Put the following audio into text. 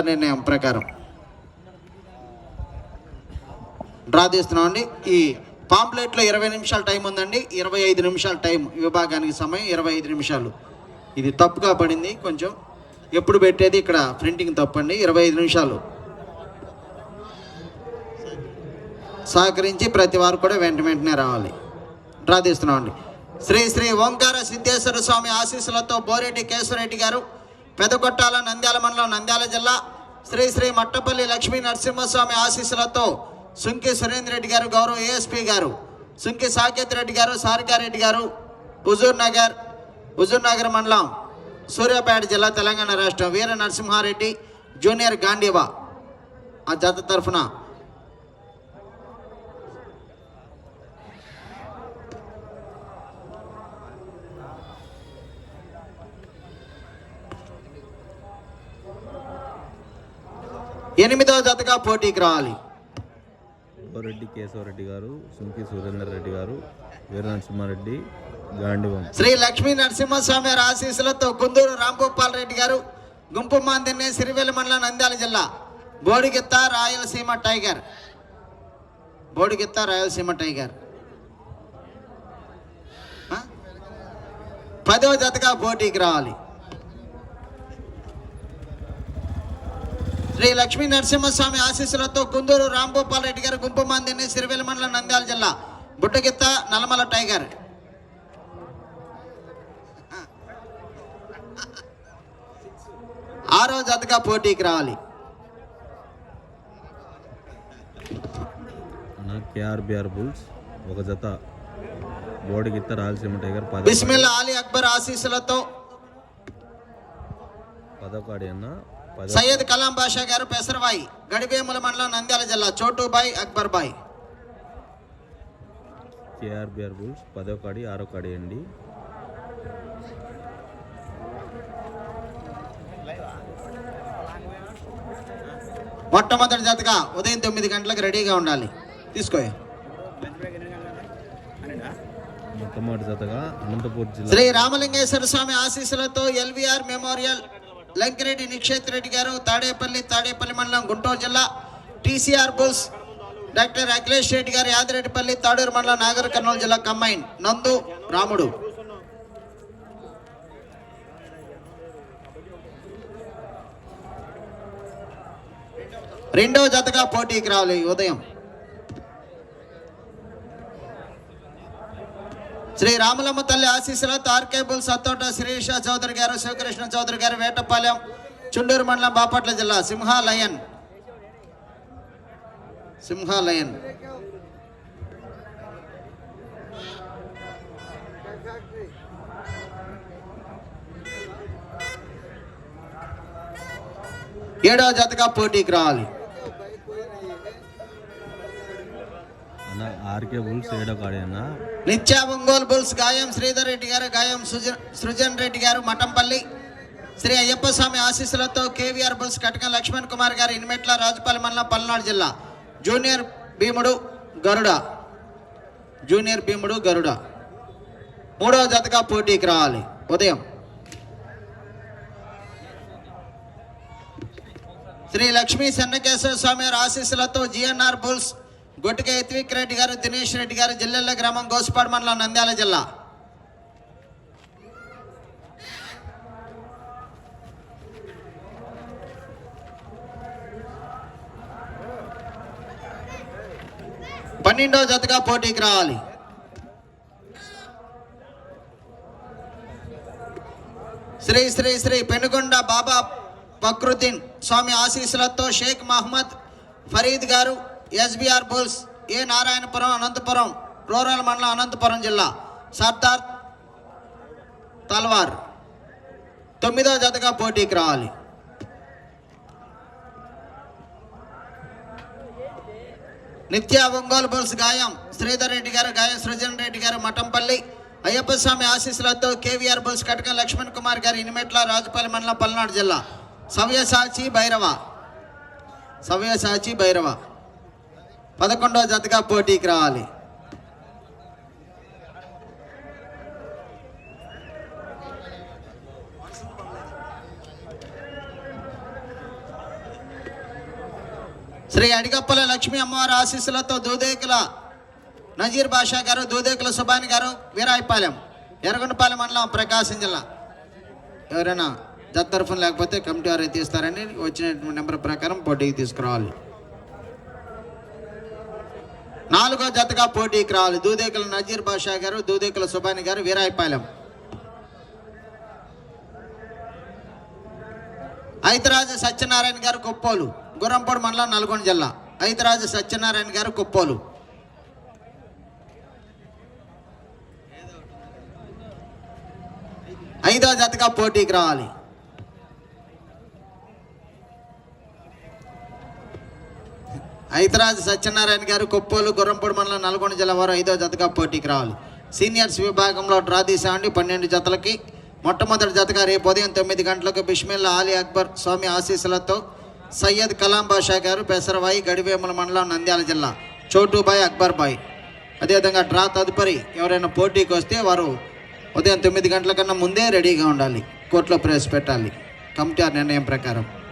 నిర్ణయం ప్రకారం. డ్రా తీస్తున్నామండి ఈ పాంప్లెట్లో ఇరవై నిమిషాల టైం ఉందండి. ఇరవై ఐదు నిమిషాల టైం. విభాగానికి సమయం ఇరవై ఐదు నిమిషాలు. ఇది తప్పుగా పడింది కొంచెం. ఎప్పుడు పెట్టేది? ఇక్కడ ప్రింటింగ్ తప్పండి. ఇరవై ఐదు నిమిషాలు. సహకరించి ప్రతి వారు కూడా వెంట వెంటనే రావాలి. డ్రా తీస్తున్నామండి శ్రీ శ్రీ ఓంకార సిద్ధేశ్వర స్వామి ఆశీస్సులతో బోరెడ్డి కేశవరెడ్డి గారు పెదగొట్టాల నంద్యాల మండలం నంద్యాల జిల్లా శ్రీ శ్రీ మట్టపల్లి లక్ష్మీ నరసింహస్వామి ఆశీస్సులతో సుంకి సురేంద్ర రెడ్డి గారు గౌరవ ఏఎస్పీ గారు సుంకి సాకేత్ రెడ్డి గారు సారికారెడ్డి గారు హుజూర్ నగర్ హుజూర్ నగర్ మండలం సూర్యాపేట జిల్లా తెలంగాణ రాష్ట్రం వీర నరసింహారెడ్డి జూనియర్ గాంధీవా ఆ జత తరఫున ఎనిమిదవ జతగా పోటీకి రావాలి. రెడ్డి కేశవరెడ్డి గారు సుంకి సురేందర్ రెడ్డి గారు వీర నరసింహారెడ్డి గాండివం శ్రీ లక్ష్మీ నరసింహస్వామి ఆశీస్సులతో కుందూరు రాంభూపాల్ రెడ్డి గారు గుంపు మాందిన్నే సిరివెల్లి మండలం నంద్యాల జిల్లా బోడిగిత్త రాయలసీమ టైగర్. బోడిగిత్త రాయలసీమ టైగర్. ఆ? పదవ జతగా పోటీకి రావాలి. శ్రీ లక్ష్మీ నరసింహస్వామి ఆశీస్సులతో కుందూరు రాంభూపాల్ రెడ్డి గారు గుంపు మాందిన్నే సిరివెల్లి మండలం నంద్యాల జిల్లా బుట్టగిత్త నల్లమల టైగర్. ఆరో జతగా పోటీకి రావాలి. కేఆర్బిఆర్ బుల్స్ ఒక జత బోడిగిత్త రాయలసీమ టైగర్ బిస్మిల్లా అలీ అక్బర్ ఆశీస్సులతో పదకాడి అన్న సయ్యద్ కలాం బాషా గారు పెసరవాయి గడివేముల మండలం నంద్యాల జిల్లా చోటుబాయ్ అక్బర్ బాయ్. కేఆర్బిఆర్ బుల్స్ పదో కాడి ఆరో కాడి అండి. మొట్టమొదటి జతగా ఉదయం తొమ్మిది గంటలకు రెడీగా ఉండాలి. తీసుకో. మొట్టమొదటి జతగా అనంతపూర్ జిల్లా. శ్రీ రామలింగేశ్వర స్వామి ఆశీస్సులతో L V R memorial Lankireddy Nikshet Reddy garu Tadepalli Tadepalli మండలం గుంటూరు జిల్లా TCR bulls doctor Akhilesh Reddy garu Yadireddypalli Tadur మండలం నాగర్ కర్నూలు జిల్లా కంబైన్ నందు రాముడు. రెండవ జతగా పోటీకి రావాలి ఉదయం. శ్రీ రామలమ్మ తల్లి ఆశీస్సులతో తార్కేబుల్ సత్తోట శ్రీష చౌదరి గారు శివకృష్ణ చౌదరి గారు వేటపాలెం చుండూరు మండలం బాపట్ల జిల్లా సింహాలయన్. సింహాలయన్. ఏడవ జతగా పోటీకి రావాలి. ఆర్కే బుల్స్ ఏడో నిత్యా ఒంగోలు బుల్స్ గాయం శ్రీధర్ రెడ్డి గారు గాయం సుజ- సృజన్ రెడ్డి గారు మఠంపల్లి. శ్రీ అయ్యప్ప స్వామి ఆశీస్సులతో కేవీఆర్ బుల్స్ కటకం లక్ష్మణ్ కుమార్ గారు ఇన్మెట్ల రాజుపల్లి మండలం పల్నాడు జిల్లా. జూనియర్ భీముడు గరుడ. జూనియర్ భీముడు గరుడ. మూడవ జతగా పోటీకి రావాలి. ఉదయం. శ్రీ లక్ష్మీ చెన్నకేశ్వర స్వామి ఆశీస్సులతో జిఎన్ఆర్ బుల్స్ గొట్టుక యత్విక్ రెడ్డి గారు దినేష్ రెడ్డి గారు జిల్లెల్ల గ్రామం గోసుపాడు మండలం నంద్యాల జిల్లా. పన్నెండో జతగా పోటీకి రావాలి. శ్రీ శ్రీ శ్రీ పెనుగొండ బాబా ఫక్రుద్దీన్ స్వామి ఆశీస్సులతో Sheikh Mohammad Farid garu SBR bulls A Narayanapuram Anantapur rural మండలం అనంతపురం జిల్లా. సర్దార్ తల్వార్ తొమ్మిదవ జతగా పోటీకి రావాలి. నిత్య ఒంగోలు బుల్స్ గాయం శ్రీధర్ రెడ్డి గారు గాయం సృజన్ రెడ్డి గారు మఠంపల్లి అయ్యప్ప స్వామి ఆశీస్సులతో కేవీఆర్ బుల్స్ కటకం లక్ష్మణ్ కుమార్ గారు ఇనిమెట్ల రాజుపల్లి మండలం పల్నాడు జిల్లా. సవ్యసాచి భైరవ. సవ్యసాచి భైరవ. పదకొండవ జతగా పోటీకి రావాలి. శ్రీ అడిగప్పల లక్ష్మీ అమ్మవారి ఆశీస్సులతో దూదేకుల నజీర్ బాషా గారు దూదేకుల సుబాని గారు వీరాయిపాలెం ఎర్రగొండపాలెం మండలం ప్రకాశం జిల్లా. ఎవరైనా జత తరఫున లేకపోతే కమిటీ వారు తీస్తారని వచ్చిన నెంబర్ ప్రకారం పోటీకి తీసుకురావాలి. నాలుగో జతగా పోటీకి రావాలి. దూదేకుల నజీర్ బాషా గారు దూదేకుల సుబాని గారు వీరాయిపాలెం. ఐతరాజు సత్యనారాయణ గారు కొప్పోలు. గుర్రంపూడి మండలం నల్గొండ జిల్లా. ఐతరాజు సత్యనారాయణ గారు కొప్పోలు. ఐదో జతగా పోటీకి రావాలి. ఐతరాజ్ సత్యనారాయణ గారు కొప్పోలు గుర్రంపూడి మండలం నల్గొండ జిల్లా వారు ఐదో జతగా పోటీకి రావాలి. సీనియర్స్ విభాగంలో డ్రా తీసామండి పన్నెండు జతలకి మొట్టమొదటి జతగా రేపు ఉదయం తొమ్మిది గంటలకు బిష్మిల్లా ఆలీ అక్బర్ స్వామి ఆశీస్సులతో సయ్యద్ కలాం బాషా గారు పెసరవాయి గడివేముల మండలం నంద్యాల జిల్లా చోటుబాయ్ అక్బర్ బాయ్. అదేవిధంగా డ్రా తదుపరి ఎవరైనా పోటీకి వస్తే వారు ఉదయం తొమ్మిది గంటల కన్నా ముందే రెడీగా ఉండాలి కోర్టులో ప్రవేశపెట్టాలి. కమిటీ నిర్ణయం ప్రకారం.